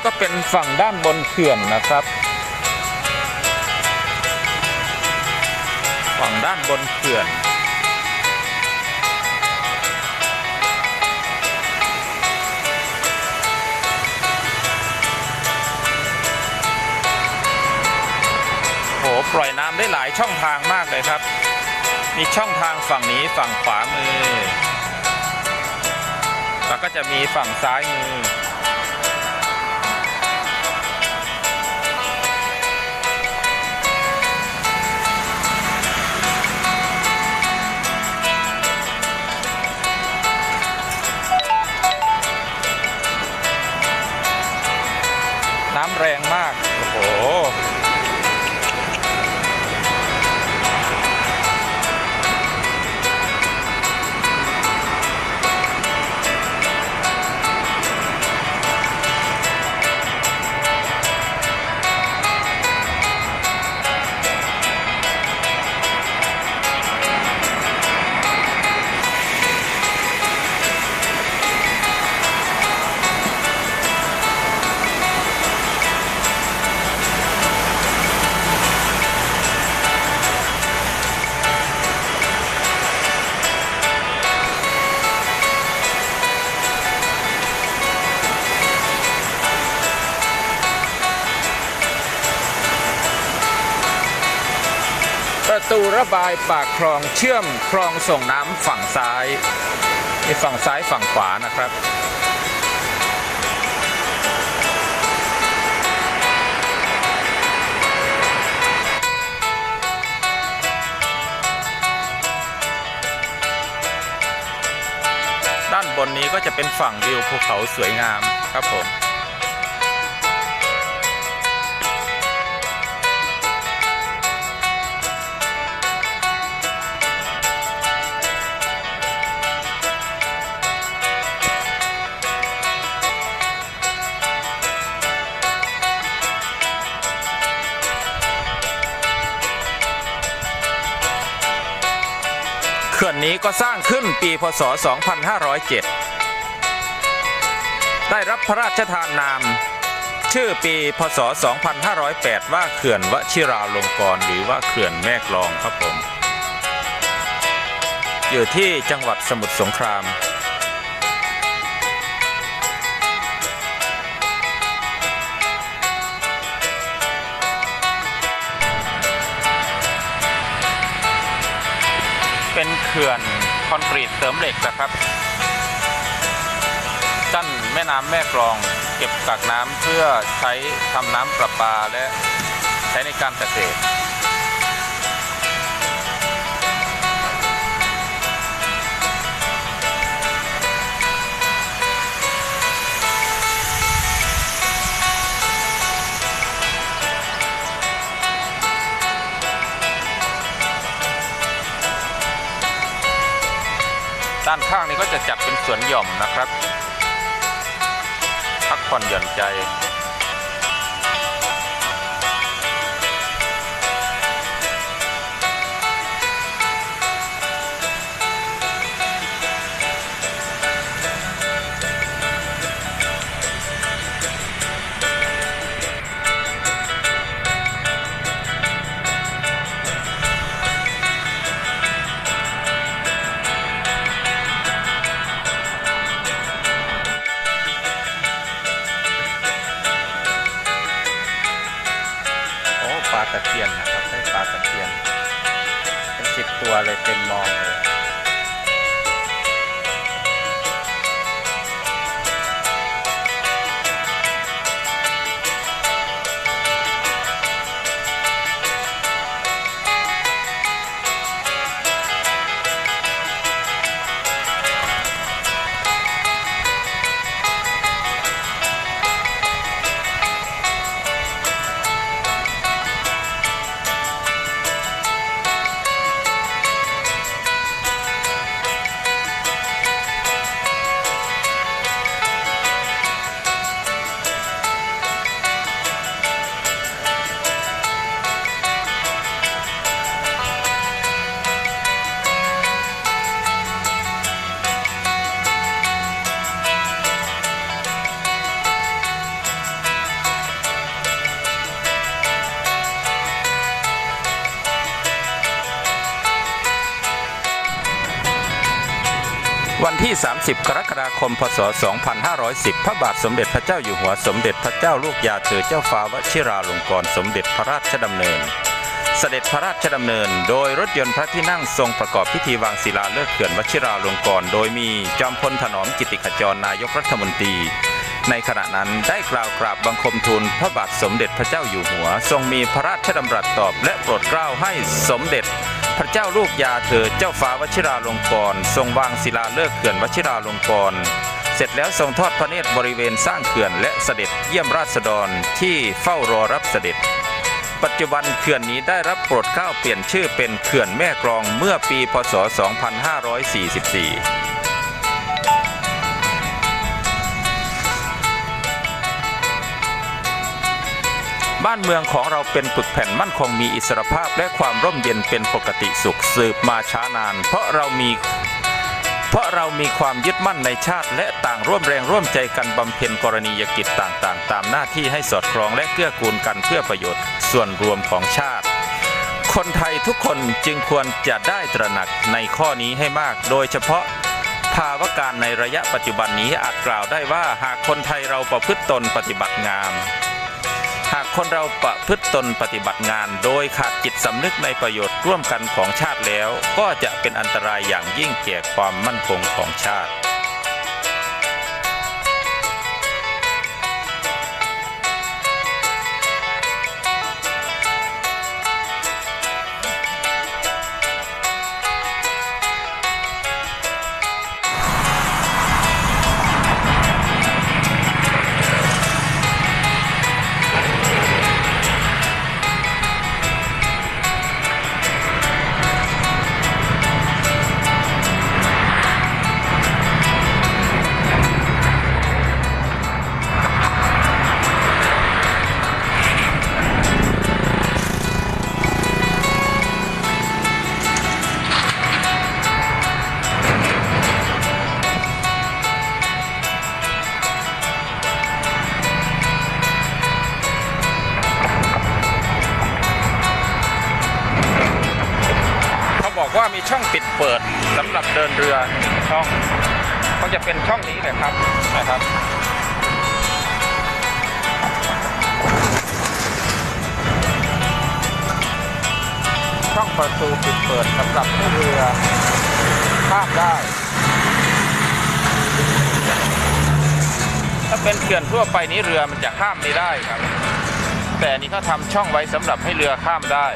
นี้ก็เป็นฝั่งด้านบนเขื่อนนะครับ ฝั่งด้านบนเขื่อน โหปล่อยน้ำได้หลายช่องทางมากเลยครับ มีช่องทางฝั่งนี้ฝั่งขวามือ แล้วก็จะมีฝั่งซ้ายมือ ตูระบายปากคลองเชื่อมคลองส่งน้ำฝั่งซ้ายนี่ฝั่งซ้ายฝั่งขวานะครับด้านบนนี้ก็จะเป็นฝั่งวิวภูเขาสวยงามครับผม นี้ก็สร้างขึ้นปีพศ 2507 ได้รับพระราชทานนาม ชื่อปีพศ 2508 ว่าเขื่อนวชิราลงกรณ์หรือว่าเขื่อนแม่กลองครับผม อยู่ที่จังหวัดสมุทรสงคราม เป็นเขื่อนคอนกรีตเสริมเหล็กนะครับกั้นแม่น้ำแม่กลอง เก็บกักน้ำเพื่อใช้ทำน้ำประปาและใช้ในการเกษตร ด้านข้างนี้ก็จะจัดเป็นสวนหย่อมนะครับ พักผ่อนหย่อนใจ ตั ที่ 30 กรกฎาคม พศ 2510 พระบาทสมเด็จพระเจ้าอยู่หัวสมเด็จพระเจ้าลูกยาเธอเจ้าฟ้าวชิราลงกรณ์สมเด็จพระราชดำเนิน เสด็จพระราชดำเนิน โดยรถยนต์พระที่นั่งทรงประกอบพิธีวางศิลาฤกษ์เขื่อนวชิราลงกรณ์โดยมีจอมพลถนอมกิติขจรนายกรัฐมนตรีในขณะนั้นได้กล่าวกราบบังคมทูลพระบาทสมเด็จพระเจ้าอยู่หัว ทรงมีพระราชดำรัสตอบและโปรดเกล้าให้สมเด็จ พระเจ้าลูกยาเธอเจ้าฟ้าวชิราลงกรณทรงวางศิลาเลิกเขื่อนวชิราลงกรณเสร็จแล้วทรงทอดพระเนตรบริเวณสร้างเขื่อนและเสด็จเยี่ยมราษฎรที่เฝ้ารอรับเสด็จ ปัจจุบันเขื่อนนี้ได้รับโปรดเกล้าเปลี่ยนชื่อเป็นเขื่อนแม่กรองเมื่อปีพศ 2544 บ้านเมืองของเราเป็นปึกแผ่นมั่นคงมีอิสรภาพและความร่มเย็นเป็นปกติสุขสืบมาช้านาน เพราะเรามีเพราะเรามีความยึดมั่นในชาติ และต่างร่วมแรงร่วมใจกันบำเพ็ญกรณียกิจต่างๆ ตามหน้าที่ให้สอดคล้องและเกื้อกูลกันเพื่อประโยชน์ส่วนรวมของชาติ คนไทยทุกคนจึงควรจะได้ตระหนักในข้อนี้ให้มาก โดยเฉพาะภาวะการในระยะปัจจุบันนี้อาจกล่าวได้ว่าหากคนไทยเราประพฤติตนปฏิบัติงาม คนเราประพฤติตนปฏิบัติงาน โดยขาดจิตสำนึกในประโยชน์ร่วมกันของชาติแล้ว ก็จะเป็นอันตรายอย่างยิ่งแก่ความมั่นคงของชาติ ช่องปิดเปิดสำหรับเดินเรือช่องก็จะเป็นช่องนี้เลยครับนะครับช่องประตูปิดเปิดสำหรับให้เรือข้ามได้ ถ้าเป็นเขื่อนทั่วไปนี้เรือมันจะข้ามไม่ได้ครับ แต่นนี้เขาทำช่องไว้สำหรับให้เรือข้ามได้